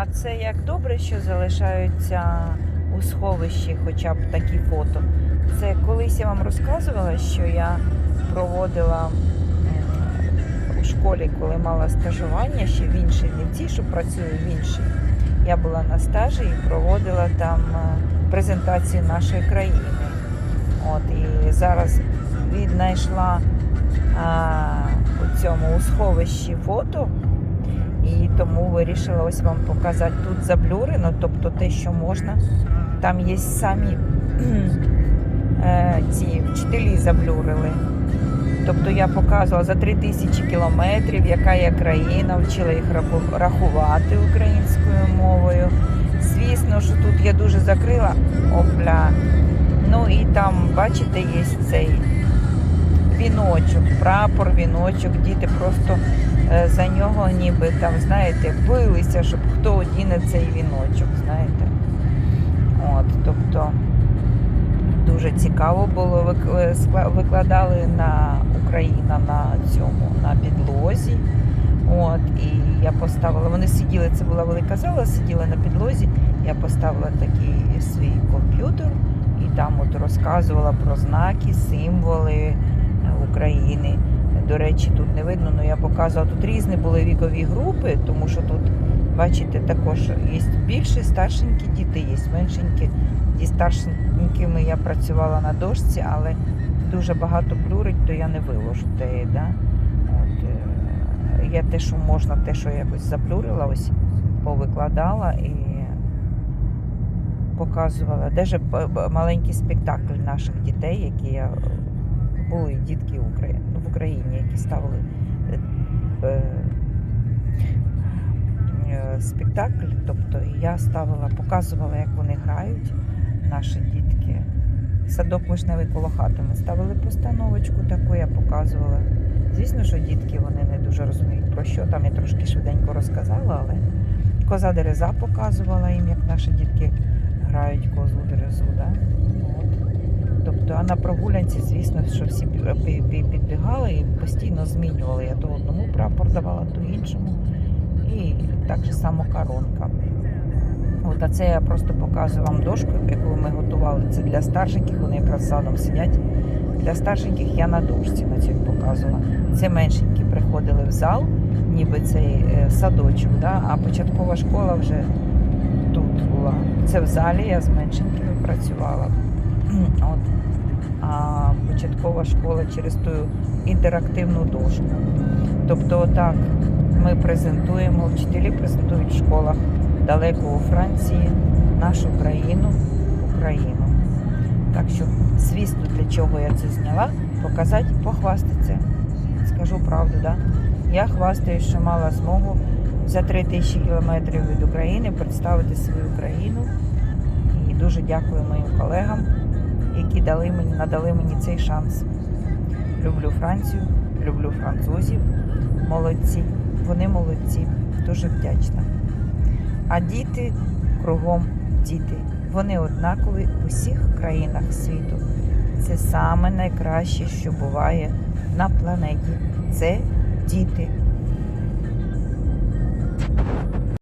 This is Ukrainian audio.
А це як добре, що залишаються у сховищі хоча б такі фото. Це колись я вам розказувала, що я проводила у школі, коли мала стажування ще в іншій, цій, що працюю в іншій. Я була на стажі і проводила там е, презентацію нашої країни. От, і зараз віднайшла а, у цьому у сховищі фото. І тому вирішила ось вам показати тут заблюрено, тобто те, що можна. Там є самі е, ці вчителі заблюрили. Тобто я показувала за 3000 кілометрів, яка є країна, вчила їх рахувати українською мовою. Звісно, що тут я дуже закрила опля. Ну і там, бачите, є цей віночок, прапор, віночок. Діти просто за нього ніби там, знаєте, билися, щоб хто одіне цей віночок, знаєте. От, тобто дуже цікаво було. Е, Викладали на Україна на цьому, на підлозі. От, і я поставила, вони сиділи, це була велика зала, сиділи на підлозі. Я поставила такий свій комп'ютер і там от розказувала про знаки, символи е, України. До речі, тут не видно, але я показувала. Тут різні були вікові групи, тому що тут, бачите, також є більші, старшенькі діти, є меншенькі. Зі старшенькими я працювала на дошці, але дуже багато блюрить, то я не виложу те, да? От, е, я те, що можна, те, що якось заблюрила, ось повикладала і показувала. Даже маленький спектакль наших дітей, які я були дітки в Україні, які ставили е, е, спектакль. Тобто я ставила, показувала, як вони грають, наші дітки. Садок вишневий коло хати. Ми ставили постановочку таку, я показувала. Звісно, що дітки вони не дуже розуміють про що. Там я трошки швиденько розказала, але коза дереза показувала їм, як наші дітки грають козу дерезу. Да? А на прогулянці, звісно, що всі пі- пі- пі- підбігали і постійно змінювали. Я то одному прапор давала, то іншому. І так же само коронка. От, а це я просто показую вам дошку, яку ми готували. Це для старшеньких, вони якраз задом сидять. Для старшеньких я на дошці на цій показувала. Це меншенькі приходили в зал, ніби цей е, садочок, да? а початкова школа вже тут була. Це в залі я з меншенькими працювала. От. А початкова школа через ту інтерактивну дошку. Тобто, отак ми презентуємо, вчителі презентують в школах далеко у Франції нашу країну, Україну. Так що, звісно, для чого я це зняла, показати, похвастатися. Скажу правду, да? Я хвастаюсь, що мала змогу за 3000 кілометрів від України представити свою країну. І дуже дякую моїм колегам, які дали мені, надали мені цей шанс. Люблю Францію, люблю французів. Молодці. Вони молодці. Дуже вдячна. А діти кругом діти. Вони однакові в усіх країнах світу. Це саме найкраще, що буває на планеті. Це діти.